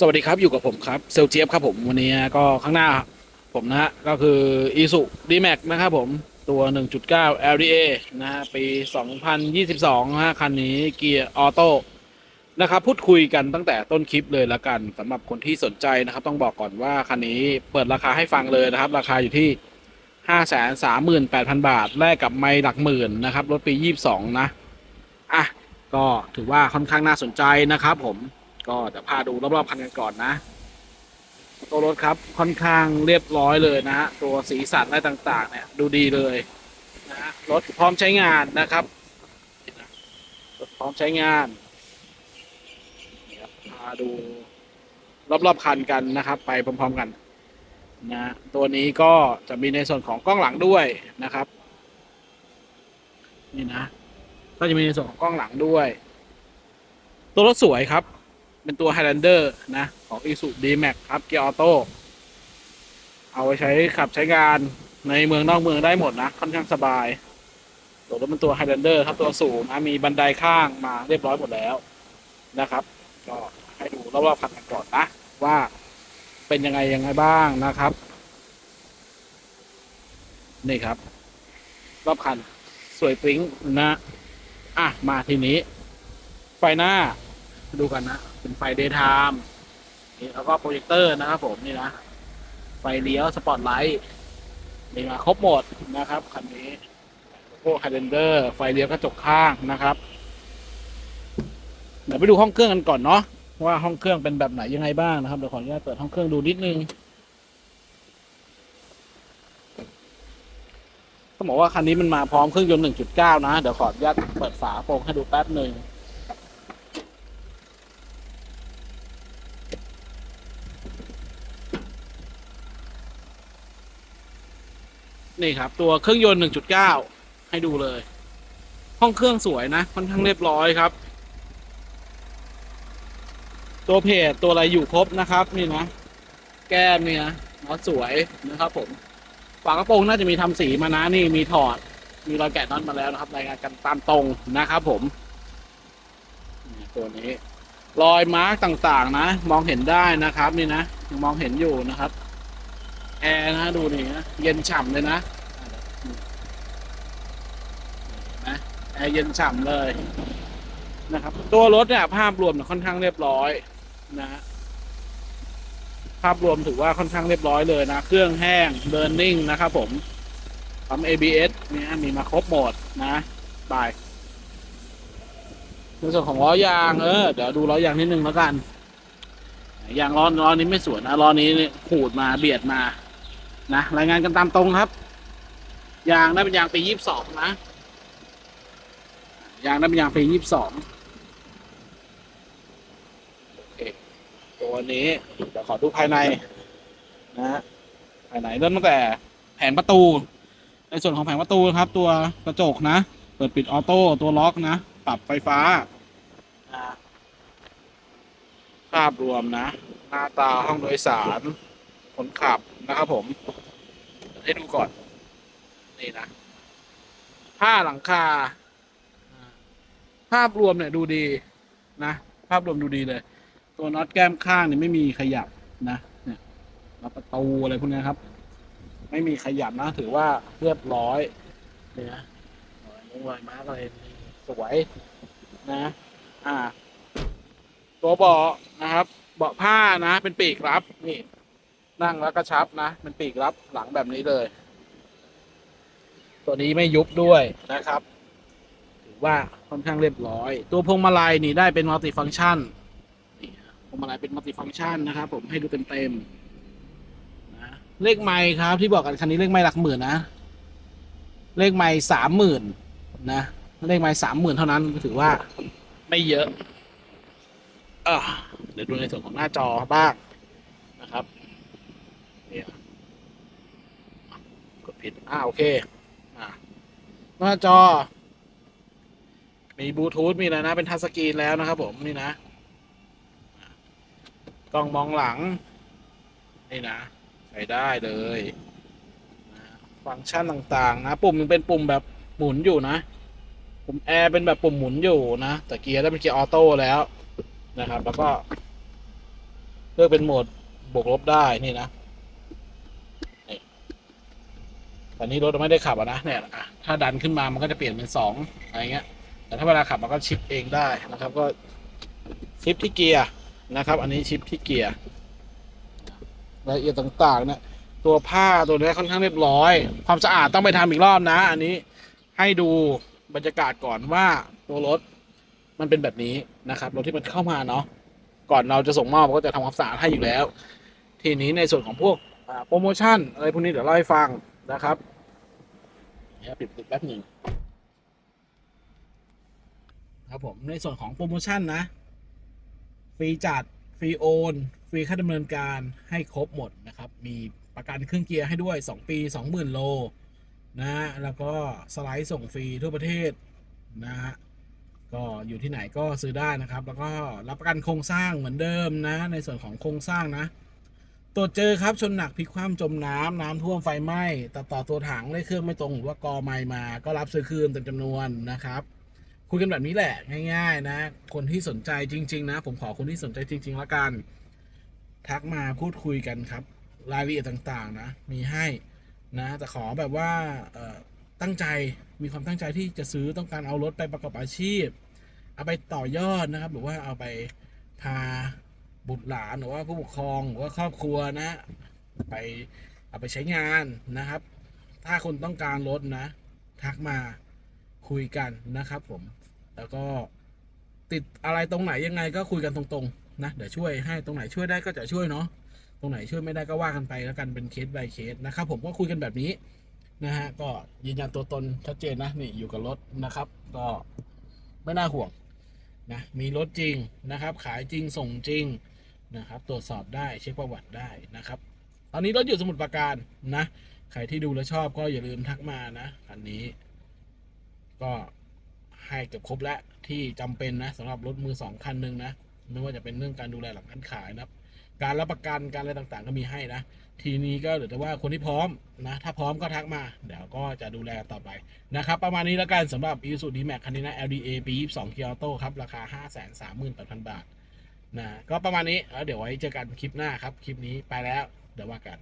สวัสดีครับอยู่กับผมครับเซลเจียบครับผมวันนี้ก็ข้างหน้าผมนะฮะก็คือ i s u d m a x นะครับผมตัว 1.9 LDA นะฮะปี 2022นะฮะคันนี้เกียร์ออโต้นะครับพูดคุยกันตั้งแต่ต้นคลิปเลยละกันสำหรับคนที่สนใจนะครับ ต้องบอกก่อนว่าคันนี้เปิดราคาให้ฟังเลยนะครับ ราคาอยู่ที่ 538,000 บาท แลกกับไม่หลักหมื่นนะครับรถปี 22 นะอะก็ถือว่าค่อนข้างน่าสนใจนะครับผม ก็จะพาดูรอบๆคันกันก่อนนะ ตัวรถครับค่อนข้างเรียบร้อยเลยนะฮะตัวสีสันอะไรต่าง ๆ เนี่ย ดูดีเลยนะฮะรถพร้อมใช้งานนะครับรถพร้อมใช้งานพาดูรอบๆคันกันนะครับ ไปพร้อมๆกันนะตัวนี้ก็จะมีในส่วนของกล้องหลังด้วยนะครับ นี่นะ ก็จะมีในส่วนของกล้องหลังด้วย ตัวรถสวยครับ เป็นตัว Highlander นะ ของ i s u d m a x ครับ เกียร์ออโต้เอาไว้ใช้ขับใช้งานในเมืองนอกเมืองได้หมดนะ ค่อนข้างสบาย ตัวรถเป็นตัว Highlander ครับ ตัวสูงนะมีบันไดข้างมาเรียบร้อยหมดแล้วนะครับ ก็ให้ดูรอบๆคันกันก่อนนะ ว่าเป็นยังไงยังไงบ้างนะครับ นี่ครับ รอบคันสวยปริ้งนะ อะ มาทีนี้ ไฟหน้า ดูกันนะ เป็นไฟเดย์ไทม์นี่แล้วก็โปรเจคเตอร์นะครับผมนี่นะ ไฟเลี้ยวสปอตไลท์นี่มาครบหมดนะครับคันนี้โอ้คาเดนเดอร์ ไฟเลี้ยวกระจกข้างนะครับ เดี๋ยวไปดูห้องเครื่องกันก่อนเนาะว่าห้องเครื่องเป็นแบบไหนยังไงบ้างนะครับเดี๋ยวขออนุญาตเปิดห้องเครื่องดูนิดนึงต้องบอกว่าคันนี้มันมาพร้อมเครื่องยนต์ 1.9 นะ เดี๋ยวขออนุญาตเปิดฝาโปรงให้ดูแป๊บหนึ่ง นี่ครับ ตัวเครื่องยนต์ 1.9 ให้ดูเลย ห้องเครื่องสวยนะ ค่อนข้างเรียบร้อยครับ ตัวเพจตัวอะไรอยู่ครบนะครับ นี่นะ แก้มนี่นะน็อสวยนะครับ ผม ฝากระโปรงน่าจะมีทำสีมานะนี่มีถอด มีรอยแกะน็อตมาแล้วนะครับ รายงานกันตามตรงนะครับ ผมตัวนี้ รอยมาร์กต่างๆ นะ มองเห็นได้นะครับ นี่นะมองเห็นอยู่นะครับ แอร์นะ ดูนี่นะ เย็นฉ่ำเลยนะนะแอร์เย็นฉ่ำเลยนะครับ ตัวรถเนี่ยภาพรวมเนี่ยค่อนข้างเรียบร้อยนะภาพรวมถือว่าค่อนข้างเรียบร้อยเลยนะ เครื่องแห้งเดินนิ่งนะครับผมปั๊ม ABS เนี่ยมีมาครบหมดนะบายในส่วนของล้อยางเออเดี๋ยวดูล้อยางนิดนึงแล้วกันยางล้อล้อนี้ไม่สวยนะล้อนี้เนี่ยขูดมาเบียดมา นะรายงานกันตามตรงครับ ยางได้เป็นยางปียี่สิบสองนะ ยางได้เป็นยางปียี่สิบสองตัวนี้เดี๋ยวขอดูภายในนะฮะภายในเริ่มตั้งแต่แผงประตู ในส่วนของแผงประตูครับ ตัวกระจกนะ เปิดปิดออโต้ตัวล็อกนะ ปรับไฟฟ้าภาพรวมนะ หน้าตาห้องโดยสารคนขับ นะครับผมให้ดูก่อน นี่นะผ้าหลังคา ภาพรวมเนี่ยดูดีนะ ภาพรวมดูดีเลย ตัวน็อตแก้มข้างเนี่ยไม่มีขยับนะเนี่ยประตูอะไรพวกนี้ครับ ไม่มีขยับนะ ถือว่าเรียบร้อยเนี่ยมุ้งรอยมาร์กอะไรสวยนะ อ่า ตัวเบาะนะครับ เบาะผ้านะ เป็นปีกรับนี่ นั่งแล้วกระชับนะเป็นปีกรับหลังแบบนี้เลย ตัวนี้ไม่ยุบด้วยนะครับ ถือว่าค่อนข้างเรียบร้อย ตัวพวงมาลัยนี่ได้เป็นมัลติฟังก์ชันนี่พวงมาลัยเป็นมัลติฟังก์ชันนะครับ ผมให้ดูเต็มๆนะเลขไมค์ครับ ที่บอกกันคันนี้เลขไมค์หลักหมื่นนะเลขไมค์สามหมื่นนะเลขไมค์สามหมื่นเท่านั้นถือว่าไม่เยอะอะเดี๋ยวดูในส่วนของหน้าจอบ้างนะครับเนี่ยกด ผิด อ่าโอเค อ่าหน้าจอ มีบลูทูธมีอะไรนะ เป็นทัชสกรีนแล้วนะครับผมนี่นะกล้องมองหลัง นี่นะ ใช้ได้เลยนะฟังก์ชันต่างๆ นะ ปุ่มยังเป็นปุ่มแบบหมุนอยู่นะ ปุ่มแอร์เป็นแบบปุ่มหมุนอยู่นะ แต่เกียร์ได้เป็นเกียร์ออโต้แล้วนะครับ แล้วก็ เลือกเป็นโหมดบวกลบได้นี่นะนี่ ตอนนี้รถไม่ได้ขับนะเนี่ยอะถ้าดันขึ้นมามันก็จะเปลี่ยนเป็นสองอะไรเงี้ย แต่ถ้าเวลาขับมันก็ชิปเองได้นะครับ ก็ชิปที่เกียร์นะครับ อันนี้ชิปที่เกียร์รายละเอียดต่างๆเนี่ยตัวผ้าตัวนี้ค่อนข้างเรียบร้อย ความสะอาดต้องไปทำอีกรอบนะ อันนี้ให้ดูบรรยากาศก่อนว่าตัวรถมันเป็นแบบนี้นะครับรถที่มันเข้ามาเนาะก่อนเราจะส่งมอบก็จะทำความสะอาดให้อยู่แล้ว ทีนี้ในส่วนของพวกโปรโมชั่นอะไรพวกนี้เดี๋ยวเล่าให้ฟัง นะครับเดี๋ยปิดปิดแป๊บหนึ่งครับผมในส่วนของโปรโมชั่นนะ ฟรีจัด ฟรีโอนฟรีค่าดำเนินการให้ครบหมดนะครับ มีประกันเครื่องเกียร์ให้ด้วย 2 ปี 20,000 โลนะแล้วก็สไลด์ส่งฟรีทั่วประเทศนะฮะก็อยู่ที่ไหนก็ซื้อได้นะครับ แล้วก็รับประกันโครงสร้างเหมือนเดิมนะ ในส่วนของโครงสร้างนะ ตรวจเจอครับชนหนักพลิกคว่ำจมน้ำน้ำท่วมไฟไหม้ตัดต่อตัวถังเลขเครื่องไม่ตรงหรือว่ากอไม้มา ก็รับซื้อคืนเต็มจำนวนนะครับ คุยกันแบบนี้แหละง่าย ๆ นะ คนที่สนใจจริง ๆ นะ ผมขอคนที่สนใจจริง ๆ แล้วกัน ทักมาพูดคุยกันครับ รายละเอียดต่างๆ นะ มีให้นะแต่ขอแบบว่าตั้งใจมีความตั้งใจที่จะซื้อต้องการเอารถไปประกอบอาชีพ เอาไปต่อยอดนะครับหรือว่าเอาไปพา บุตรหลานหรือว่าผู้ปกครองหรือว่าครอบครัวนะไปเอาไปใช้งานนะครับ ถ้าคนต้องการรถนะ ทักมาคุยกันนะครับ ผมแล้วก็ติดอะไรตรงไหนยังไงก็คุยกันตรงๆนะเดี๋ยวช่วยให้ตรงไหนช่วยได้ก็จะช่วยเนาะตรงไหนช่วยไม่ได้ก็ว่ากันไปแล้วกันเป็นเคส by เคสนะครับ ผมก็คุยกันแบบนี้นะฮะก็ยืนยันตัวตนชัดเจนนะนี่อยู่กับรถนะครับ ก็ไม่น่าห่วงนะมีรถจริงนะครับ ขายจริงส่งจริง นะครับ ตรวจสอบได้เช็คประวัติได้นะครับ ตอนนี้รถอยู่สมุทรปราการนะ ใครที่ดูแล้วชอบก็อย่าลืมทักมานะคันนี้ ก็ให้เกือบครบแล้วที่จำเป็นนะสำหรับรถมือสองคันหนึ่งนะไม่ว่าจะเป็นเรื่องการดูแลหลังการขายนะครับ การรับประกันการอะไรต่างๆ ก็มีให้นะ ทีนี้ก็เหลือแต่ว่าคนที่พร้อมนะ ถ้าพร้อมก็ทักมา เดี๋ยวก็จะดูแลต่อไปนะครับ ประมาณนี้แล้วกันสำหรับ Isuzu D-Max คันนี้นะ LDA ปี 22 Kia Auto ครับ ราคา 538,000 บาท นะก็ประมาณนี้แล้วเดี๋ยวไว้เจอกันคลิปหน้าครับ คลิปนี้ไปแล้ว เดี๋ยวว่ากัน